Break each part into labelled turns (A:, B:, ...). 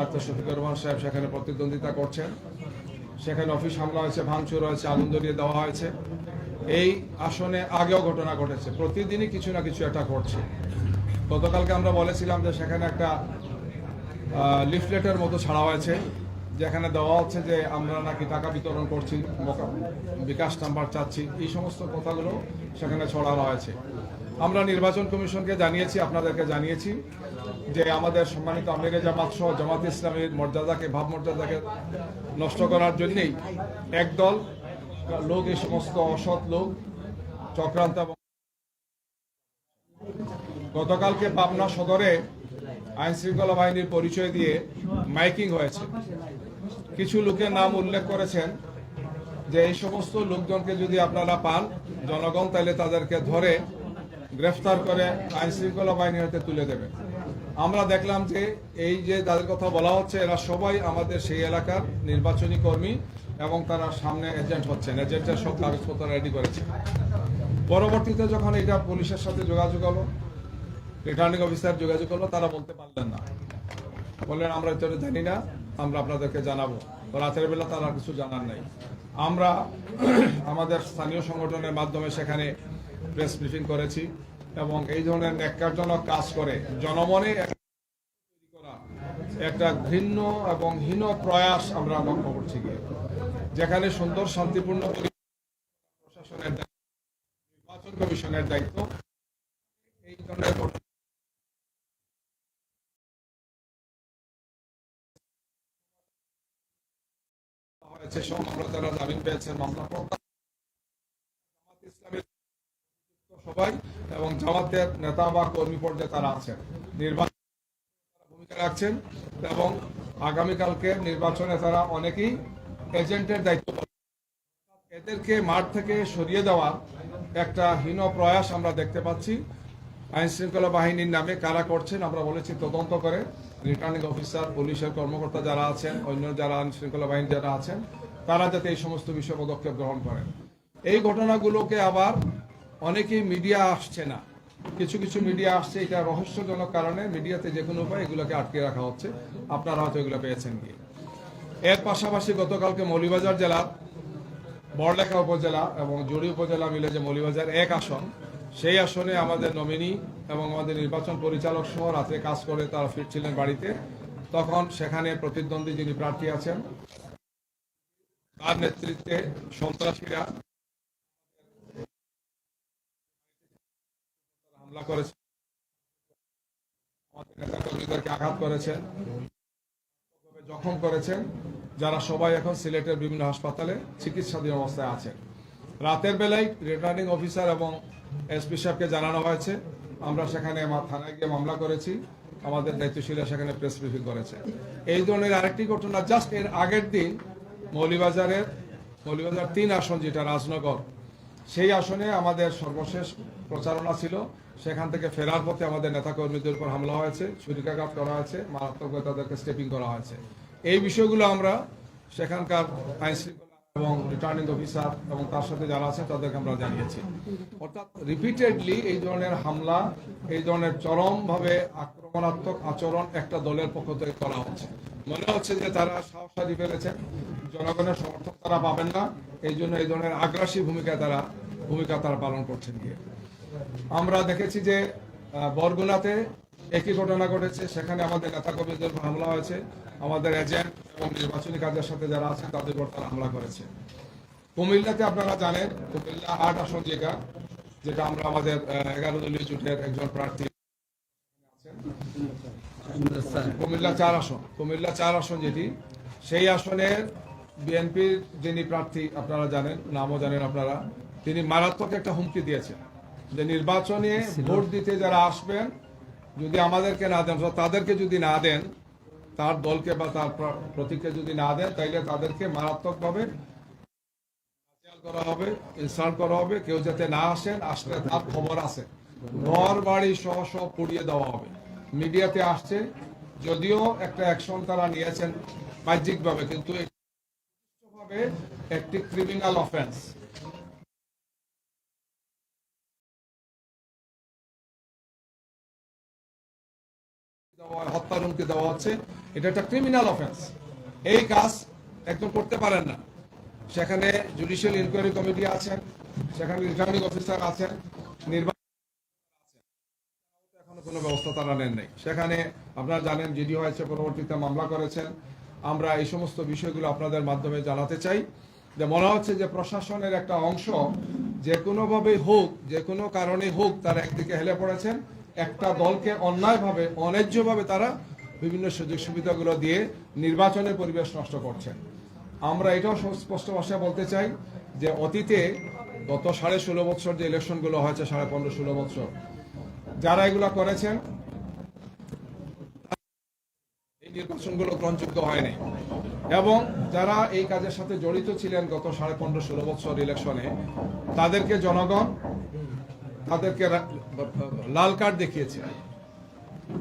A: Doctor Shafiqur Rahman সাহেব সেখানে প্রতিদ্বন্দ্বিতা করছেন। সেখানে অফিস হামলা হয়েছে, ভাঙচুর হয়েছে আগুন ধরিয়ে দেওয়া হয়েছে। এই আসনে আগেও ঘটনা ঘটেছে, প্রতিদিনই কিছু না কিছু একটা ঘটছে। গতকালকে আমরা বলেছিলাম যে সেখানে একটা লিফলেটের মতো ছাড়া হয়েছে। যেখানে দেওয়া হচ্ছে যে আমরা নাকি টাকা বিতরণ করছি বিকাশ নাম্বার চাচ্ছি, এই সমস্ত কথাগুলো সেখানে ছড়ানো হয়েছে আমরা নির্বাচন কমিশনকে জানিয়েছি, আপনাদেরকে জানিয়েছি যে আমাদের সম্মানিত আমিরে জামাত সহ জামাত ইসলামের মর্যাদাকে ভাবমর্যাদাকে নষ্ট করার জন্যেই একদল লোক, এই সমস্ত অসৎ লোক, চক্রান্ত গতকালকে পাবনা সদরে আইন শৃঙ্খলা বাহিনীর পরিচয় দিয়ে মাইকিং হয়েছে। কিছু লোকের নাম উল্লেখ করেছেন যে এই সমস্ত লোকজনকে যদি আপনারা পান, জনগণ তাহলে তাদেরকে ধরে গ্রেফতার করে আইন শৃঙ্খলা বাহিনীর হাতে তুলে দেবে। আমরা দেখলাম যে এই যে যাদের কথা বলা হচ্ছে, এরা সবাই আমাদের সেই এলাকার নির্বাচনী কর্মী এবং তারা সামনে এজেন্ট হচ্ছেন। এজেন্টের সব কাগজপত্র রেডি করেছে। পরবর্তীতে যখন এটা পুলিশের সাথে যোগাযোগ হলো রিটার্নিং অফিসার যোগাযোগ করল তারা বলতে পারলেন না। বললেন আমরা তো জানি না আমরা আপনাদেরকে জানাব। রাতের বেলা তারা কিছু জানার নাই। আমরা আমাদের স্থানীয় সংগঠনের মাধ্যমে সেখানে প্রেস ব্রিফিং করেছি এবং এই ধরনের ন্যাক্কারজনক কাজ করে জনমনে একটা ঘৃণ্য এবং হীন প্রয়াস আমরা লক্ষ্য করছি গিয়ে। যেখানে সুন্দর শান্তিপূর্ণ প্রশাসনের দায়িত্ব, নির্বাচন কমিশনের দায়িত্ব এই ধরনের সব মামলা যারা জামিন পেয়েছেন মামলা সবাই এবং জামাতের নেতা বা কর্মী পর্যায়ে তারা আছেন। নির্বাচন ভূমিকা রাখছেন এবং আগামীকালকে নির্বাচনে তারা অনেকেই এজেন্টের দায়িত্ব এদেরকে মাঠ থেকে সরিয়ে দেওয়া একটা হীন প্রয়াস আমরা দেখতে পাচ্ছি। আইন শৃঙ্খলা বাহিনীর নামে কারা করছেন আমরা বলেছি তদন্ত করে। রিটার্নিং অফিসার পুলিশের কর্মকর্তা যারা আছেন অন্য যারা আইন শৃঙ্খলা বাহিনী যারা আছেন তারা যাতে এই সমস্ত বিষয়ে পদক্ষেপ গ্রহণ করেন। এই ঘটনাগুলোকে আবার অনেকেই মিডিয়া আসছে না। কিছু কিছু মিডিয়া আসছে, এটা রহস্যজনক কারণে মিডিয়াতে যে কোনো উপায় এগুলোকে আটকে রাখা হচ্ছে। আপনারা হয়তো এগুলো পেয়েছেন গিয়ে। এর পাশাপাশি গতকালকে মৌলিবাজার জেলার বড়লেখা উপজেলা এবং জুড়ি উপজেলা মিলে যে মৌলিবাজার এক আসন, সেই আসনে আমাদের নমিনি এবং আমাদের নির্বাচন পরিচালক সহ রাতে কাজ করে তারা ফিরছিলেন বাড়িতে। তখন সেখানে প্রতিদ্বন্দ্বী যিনি প্রার্থী আছেন তার নেতৃত্বে সন্ত্রাসীরা হামলা করেছে। আমাদের নেতা কর্মীদেরকে আঘাত করেছেন জখম করেছেন যারা সবাই এখন সিলেটের বিভিন্ন হাসপাতালে চিকিৎসাধীন অবস্থায় আছেন রাতের বেলায় রিটার্নিং অফিসার এবং এসপি সাহেবকে জানানো হয়েছে। আমরা সেখানে থানায় গিয়ে মামলা করেছি। আমাদের দায়িত্বশীলা সেখানে প্রেস ব্রিফিং করেছে। এই ধরনের আরেকটি ঘটনা, জাস্ট এর আগের দিন মৌলিবাজারের, মৌলিবাজার তিন আসন যেটা রাজনগর, সেই আসনে আমাদের সর্বশেষ প্রচারণা ছিল। সেখান থেকে ফেরার পথে আমাদের নেতাকর্মীদের উপর হামলা হয়েছে, ছুরিকাঘাত করা হয়েছে, মারাত্মকভাবে তাদেরকে স্টেপিং করা হয়েছে। এই বিষয়গুলো আমরা সেখানকার আইন শৃঙ্খলা এবং রিটার্নিং অফিসার এবং তার সাথে যারা আছে তাদেরকে আমরা জানিয়েছি। অর্থাৎ রিপিটেডলি এই ধরনের হামলা, এই ধরনের চরমভাবে আক্রমণাত্মক আচরণ একটা দলের পক্ষ থেকে করা হচ্ছে। মনে হচ্ছে যে তারা সাহস হারিয়ে ফেলেছেন জনগণের সমর্থন তারা পাবেন না। এই জন্য এই ধরনের আগ্রাসী ভূমিকা তারা ভূমিকা তারা পালন করছেন গিয়ে। আমরা দেখেছি যে বরগুনাতে একই ঘটনা ঘটেছে। সেখানে আমাদের নেতা কর্মীদের হামলা হয়েছে। আমাদের এজেন্ট এবং নির্বাচনী কাজের সাথে যারা আছেন তাদের উপর তারা হামলা করেছে। কুমিল্লাতে আপনারা জানেন, কুমিল্লা আট আসন যেটা যেটা আমরা আমাদের এগারো দলীয় জোটের একজন প্রার্থী কুমিল্লা চার আসন। কুমিল্লা চার আসন যেটি, সেই আসনের বিএনপির যিনি প্রার্থী আপনারা জানেন নামও জানেন আপনারা তিনি মারাত্মক একটা হুমকি দিয়েছেন। যে নির্বাচনে ভোট দিতে যারা আসবেন যদি আমাদেরকে না দেন তাদেরকে যদি না দেন তার দলকে বা তার প্রতীককে যদি না দেন তাইলে তাদেরকে মারাত্মকভাবে করা হবে ইনসাল্ট করা হবে কেউ যাতে না আসেন আসলে তার খবর আছে। ঘর বাড়ি সহ সব পুড়িয়ে দেওয়া হবে। মিডিয়াতে আসছে যদিও একটা অ্যাকশন তারা নিয়েছেন বাহ্যিকভাবে কিন্তু একটি ক্রিমিনাল অফেন্স হত্যার হুমকি দেওয়া হচ্ছে। এটা একটা ক্রিমিনাল অফেন্স এই কাজ একদম করতে পারেন না। সেখানে জুডিশিয়াল ইনকোয়ারি কমিটি আছেন, সেখানে রিটার্নিং অফিসার আছেন, নির্বাচন এখনও কোনো ব্যবস্থা তারা নেন নাই। সেখানে আপনারা জানেন জিডি হয়েছে, পরবর্তীতে মামলা করেছেন। আমরা এই সমস্ত বিষয়গুলো আপনাদের মাধ্যমে জানাতে চাই। যে মনে হচ্ছে যে প্রশাসনের একটা অংশ যে কোনোভাবে হোক, যে কোনো কারণে হোক, তারা একদিকে হেলে পড়েছেন। একটা দলকে অন্যায়ভাবে, অন্যায্যভাবে তারা বিভিন্ন সুযোগ সুবিধাগুলো দিয়ে নির্বাচনের পরিবেশ নষ্ট করছেন। আমরা এটাও স্পষ্ট ভাষায় বলতে চাই যে অতীতে গত সাড়ে ষোলো বছর যে ইলেকশনগুলো হয়েছে, সাড়ে পনেরো ষোলো বছর যারা এগুলো করেছেন এই নির্বাচনগুলো গ্রহণযোগ্য হয়নি। এবং যারা এই কাজের সাথে জড়িত ছিলেন গত সাড়ে পনেরো ষোলো বছর ইলেকশনে, তাদেরকে জনগণ তাদেরকে লাল কার্ড দেখিয়েছে।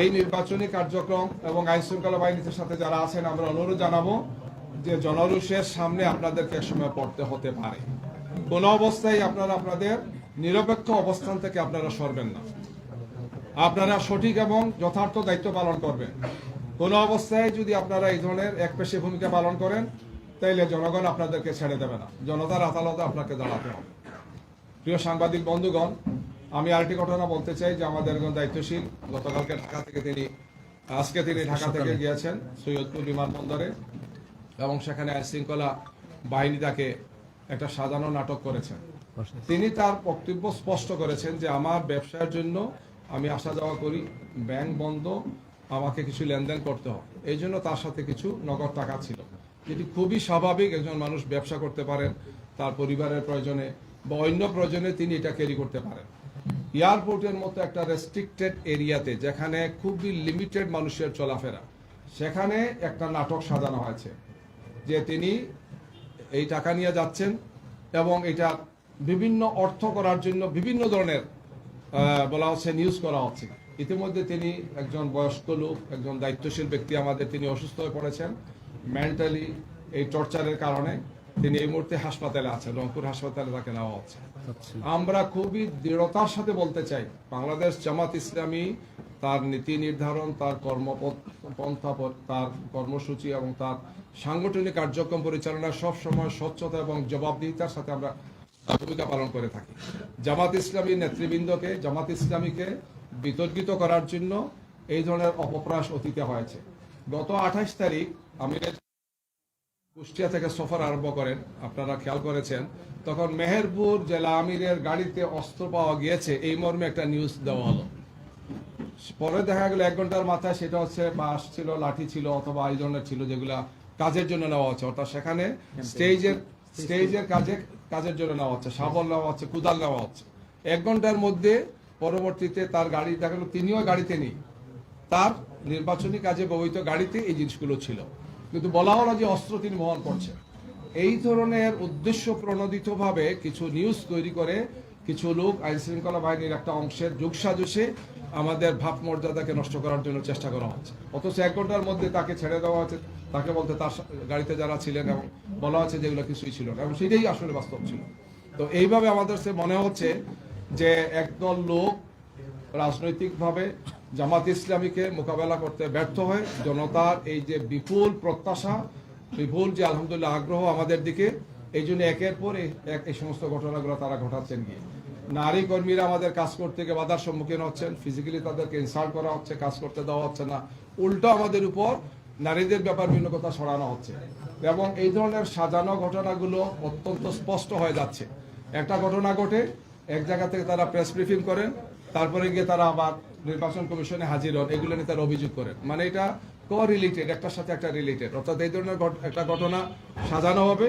A: এই নির্বাচনী কার্যক্রম এবং আইন শৃঙ্খলা বাহিনীর সাথে যারা আছেন, আমরা অনুরোধ জানাব যে জনরুষের সামনে আপনাদেরকে একসময় পড়তে হতে পারে। কোনো অবস্থায় আপনারা আপনাদের নিরপেক্ষ অবস্থান থেকে আপনারা সরবেন না। আপনারা সঠিক এবং যথার্থ দায়িত্ব পালন করবেন। কোনো অবস্থায় যদি আপনারা এই ধরনের একপেশে ভূমিকা পালন করেন তাইলে জনগণ আপনাদেরকে ছেড়ে দেবে না। জনতার আদালতে আপনাকে দাঁড়াতে হবে। প্রিয় সাংবাদিক বন্ধুগণ আমি আরেকটি ঘটনা বলতে চাই যে আমাদের একজন দায়িত্বশীল গতকালকে ঢাকা থেকে তিনি আজকে তিনি ঢাকা থেকে গিয়েছেন সৈয়দপুর বিমানবন্দরে এবং সেখানে আইন শৃঙ্খলা বাহিনী তাকে একটা সাজানো নাটক করেছেন। তিনি তার বক্তব্য স্পষ্ট করেছেন যে আমার ব্যবসার জন্য আমি আসা যাওয়া করি ব্যাংক বন্ধ আমাকে কিছু লেনদেন করতে হবে। এই জন্য তার সাথে কিছু নগদ টাকা ছিল। যেটি খুবই স্বাভাবিক, একজন মানুষ ব্যবসা করতে পারেন, তার পরিবারের প্রয়োজনে বা অন্য প্রয়োজনে তিনি এটা ক্যারি করতে পারেন। এয়ারপোর্টের মতো একটা রেস্ট্রিক্টেড এরিয়াতে, যেখানে খুবই লিমিটেড মানুষের চলাফেরা, সেখানে একটা নাটক সাজানো হয়েছে, যে তিনি এই টাকা নিয়ে যাচ্ছেন এবং এটা বিভিন্ন অর্থ করার জন্য বিভিন্ন ধরনের বলা হচ্ছে নিউজ করা হচ্ছে। ইতিমধ্যে তিনি একজন বয়স্ক লোক একজন দায়িত্বশীল ব্যক্তি আমাদের তিনি অসুস্থ হয়ে পড়েছেন। মেন্টালি এই টর্চারের কারণে তিনি এই মুহূর্তে হাসপাতালে আছেন রংপুর হাসপাতালে তাকে নেওয়া হচ্ছে। আমরা খুবই দৃঢ়তার সাথে বলতে চাই বাংলাদেশ জামাত ইসলামী তার নীতি নির্ধারণ তার কর্মপন্থা তার কর্মসূচি এবং তার সাংগঠনিক কার্যক্রম পরিচালনা সব সময় স্বচ্ছতা এবং জবাবদিহিতার সাথে আমরা ভূমিকা পালন করে থাকি। জামাত ইসলামী নেতৃবৃন্দকে জামাত ইসলামীকে বিতর্কিত করার জন্য এই ধরনের অপপ্রয়াস অতীতে হয়েছে। গত আঠাশ তারিখ আমিরের কুষ্টিয়া থেকে সফর আরম্ভ করেন, আপনারা খেয়াল করেছেন, তখন মেহেরপুর জেলা আমিরের গাড়িতে অস্ত্র পাওয়া গিয়েছে, এই মর্মে একটা নিউজ দেওয়া হলো। পরে দেখা গেল এক ঘণ্টার মাথায় সেটা হচ্ছে বাঁশ ছিল লাঠি ছিল অথবা এই ধরনের ছিল যেগুলা কাজের জন্য নেওয়া হচ্ছে। অর্থাৎ সেখানে স্টেজের স্টেজের কাজে, কাজের জন্য নেওয়া হচ্ছে শাবল নেওয়া হচ্ছে, কুদাল নেওয়া হচ্ছে। এক ঘণ্টার মধ্যে পরবর্তীতে তার গাড়ি, দেখা গেল তিনিও গাড়িতে নেই। তার নির্বাচনী কাজে ব্যবহৃত গাড়িতে এই জিনিসগুলো ছিল। কিন্তু বলা হলো যে অস্ত্র তিনি বহন করছেন। এই ধরনের উদ্দেশ্য প্রণোদিতভাবে কিছু নিউজ তৈরি করে কিছু লোক আইন শৃঙ্খলা বাহিনীর একটা অংশের যোগসাজসে আমাদের ভাব মর্যাদাকে নষ্ট করার জন্য চেষ্টা করা হচ্ছে। অথচ এক ঘণ্টার মধ্যে তাকে ছেড়ে দেওয়া হচ্ছে, তাকে বলতে তার গাড়িতে যারা ছিলেন এবং বলা হচ্ছে যেগুলো কিছুই ছিল না। এবং সেটাই আসলে বাস্তব ছিল। তো এইভাবে আমাদের সে মনে হচ্ছে যে একদল লোক রাজনৈতিকভাবে জামাত ইসলামীকে মোকাবেলা করতে ব্যর্থ হয়ে। জনতার এই যে বিপুল প্রত্যাশা, বিপুল যে আলহামদুলিল্লাহ আগ্রহ আমাদের দিকে, এই জন্য একের পর এক, এই সমস্ত ঘটনাগুলো তারা ঘটাচ্ছেন গিয়ে। নারী কর্মীরা আমাদের কাজ করতে গিয়ে বাধার সম্মুখীন হচ্ছেন। ফিজিক্যালি তাদেরকে ইনসাল্ট করা হচ্ছে, কাজ করতে দেওয়া হচ্ছে না। উল্টো আমাদের উপর নারীদের ব্যাপার বিভিন্ন কথা সরানো হচ্ছে। এবং এই ধরনের সাজানো ঘটনাগুলো অত্যন্ত স্পষ্ট হয়ে যাচ্ছে। একটা ঘটনা ঘটে এক জায়গা থেকে তারা প্রেস ব্রিফিং করেন, তারপরে গিয়ে তারা আবার নির্বাচন কমিশনে হাজির হন। এগুলো নিয়ে তারা অভিযোগ করেন। মানে এটা কো রিলেটেড একটার সাথে একটা রিলেটেড অর্থাৎ এই ধরনের একটা ঘটনা সাজানো হবে,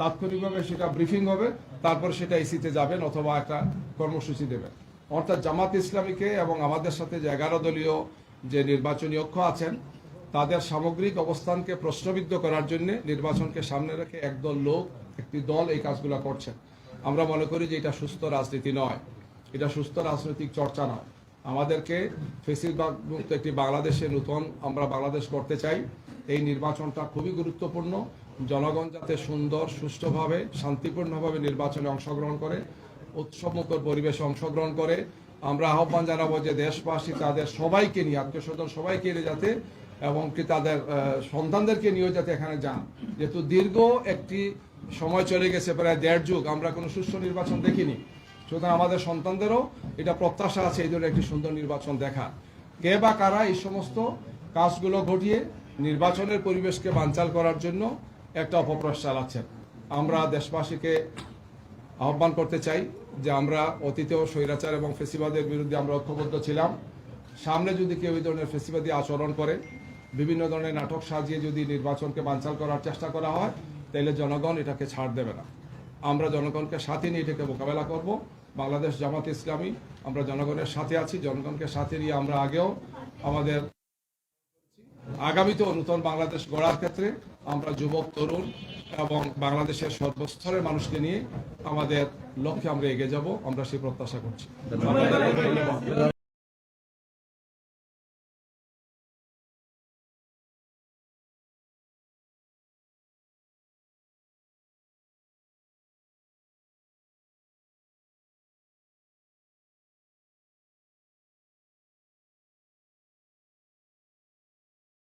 A: তাৎক্ষণিকভাবে সেটা ব্রিফিং হবে, তারপর সেটা এসিতে যাবেন অথবা একটা কর্মসূচি দেবেন। অর্থাৎ জামাত ইসলামীকে এবং আমাদের সাথে যে এগারো দলীয় যে নির্বাচনী অক্ষ আছেন, তাদের সামগ্রিক অবস্থানকে প্রশ্নবিদ্ধ করার জন্য নির্বাচনকে সামনে রেখে একদল লোক, একটি দল এই কাজগুলো করছেন। আমরা মনে করি যে এটা সুস্থ রাজনীতি নয়। এটা সুস্থ রাজনৈতিক চর্চা নয়। আমাদেরকে ফেসিলবাদ মুক্ত একটি বাংলাদেশে নতুন আমরা বাংলাদেশ করতে চাই। এই নির্বাচনটা খুবই গুরুত্বপূর্ণ। জনগণ যাতে সুন্দর, সুষ্ঠুভাবে, শান্তিপূর্ণভাবে নির্বাচনে অংশগ্রহণ করে, উৎসবমুখর পরিবেশে অংশগ্রহণ করে, আমরা আহ্বান জানাব যে দেশবাসী তাদের সবাইকে নিয়ে, আত্মীয় স্বজন সবাইকে নিয়ে যাতে, এবং কি তাদের সন্তানদেরকে নিয়েও যাতে এখানে যান। যেহেতু দীর্ঘ একটি সময় চলে গেছে প্রায় দেড় যুগ, আমরা কোনো সুষ্ঠু নির্বাচন দেখিনি। সুতরাং আমাদের সন্তানদেরও এটা প্রত্যাশা আছে এই ধরনের একটি সুন্দর নির্বাচন দেখা কে বা কারা এই সমস্ত কাজগুলো ঘটিয়ে নির্বাচনের পরিবেশকে বানচাল করার জন্য একটা অপপ্রয়াস চালাচ্ছেন। আমরা দেশবাসীকে আহ্বান করতে চাই যে আমরা অতীতেও স্বৈরাচার এবং ফেসিবাদের বিরুদ্ধে আমরা ঐক্যবদ্ধ ছিলাম। সামনে যদি কেউ এই ধরনের ফেসিবাদী আচরণ করে, বিভিন্ন ধরনের নাটক সাজিয়ে যদি নির্বাচনকে বানচাল করার চেষ্টা করা হয় তাহলে জনগণ এটাকে ছাড় দেবে না। আমরা জনগণকে সাথে নিয়ে এটাকে মোকাবেলা করব। বাংলাদেশ জামাত ইসলামী, আমরা জনগণের সাথে আছি। জনগণকে সাথে নিয়ে আমরা আগেও আমাদের আগামীতেও নূতন বাংলাদেশ গড়ার ক্ষেত্রে আমরা যুবক, তরুণ এবং বাংলাদেশের সর্বস্তরের মানুষকে নিয়ে আমাদের লক্ষ্যে আমরা এগিয়ে যাব। আমরা সেই প্রত্যাশা করছি।